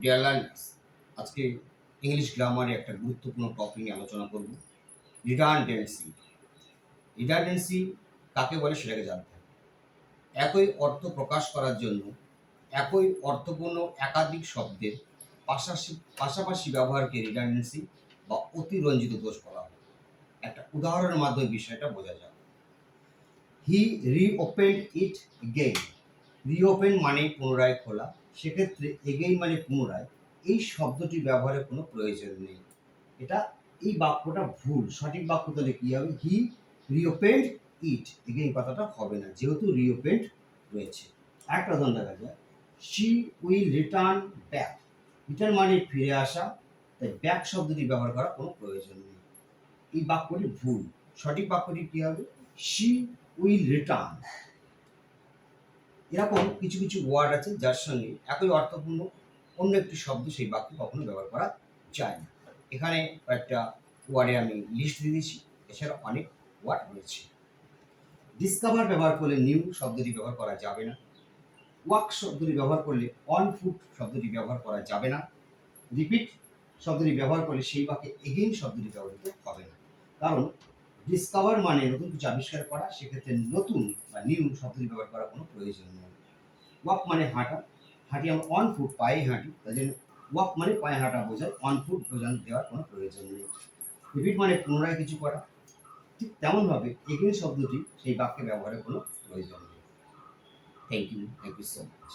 Deer learners আজকে English গ্রামারে একটা গুরুত্বপূর্ণ টপিক নিয়ে আলোচনা করব রিডান্ডেন্সি রিডান্ডেন্সি কাকে বলে সেটাকে জানতে হবে। একই অর্থ প্রকাশ করার জন্য একই অর্থপূর্ণ একাধিক শব্দের পাশাপাশি পাশাপাশি ব্যবহারকে রিডান্ডেন্সি বা অতিরঞ্জিত দোষ বলা হয়। একটা উদাহরণের মাধ্যমে বিষয়টা বোঝা যায় হি রিওপেন্ড ইট গেইন রিওপেন মানে পুনরায় খোলা, সেক্ষেত্রে এগেই মানে পুনরায়, এই শব্দটি ব্যবহারের কোনো প্রয়োজন নেই। এটা, এই বাক্যটা ভুল, সঠিক বাক্য তাহলে কী হবে? হি রিওপেন্ড ইট এগেইন কথাটা হবে না, যেহেতু রিওপেন্ড রয়েছে। একটা উদাহরণ দেখা যায়। She will return back return মানে ফিরে আসা, তাই ব্যাক শব্দটি ব্যবহার করার কোনো প্রয়োজন নেই। এই বাক্যটি ভুল, সঠিক বাক্যটি কী হবে? শি উইল রিটার্ন এরকম কিছু কিছু ওয়ার্ড আছে যার সঙ্গে একই অর্থপূর্ণ, অন্য একটি শব্দ সেই বাক্যে কখনো ব্যবহার করা যায় না। এখানে কয়েকটা ওয়ার্ডে আমি লিস্ট দিয়ে দিয়েছি, এছাড়া অনেক ওয়ার্ড রয়েছে। ডিসকভার ব্যবহার করলে নিউ শব্দটি ব্যবহার করা যাবে না। ওয়াক শব্দটি ব্যবহার করলে অন ফুট শব্দটি ব্যবহার করা যাবে না। রিপিট শব্দটি ব্যবহার করলে সেই বাক্যে এগেইন শব্দটি ব্যবহৃত হবে না। কারণ ডিসকভার মানে নতুন কিছু আবিষ্কার করা, সেক্ষেত্রে নতুন বা নিউ শব্দটি ব্যবহার করার কোনো প্রয়োজন নেই। ওয়াক মানে হাঁটা, হাঁটি আমরা অন ফুট পায়ে হাঁটি তাই জন্য ওয়াক মানে পায়ে হাঁটা বোঝায় অন ফুট বোঝান দেওয়ার কোনো প্রয়োজন নেই। রিপিট মানে পুনরায় কিছু করা, ঠিক তেমনভাবে এগেইন শব্দটি সেই বাক্যে ব্যবহারের কোনো প্রয়োজন নেই। Thank you thank you so much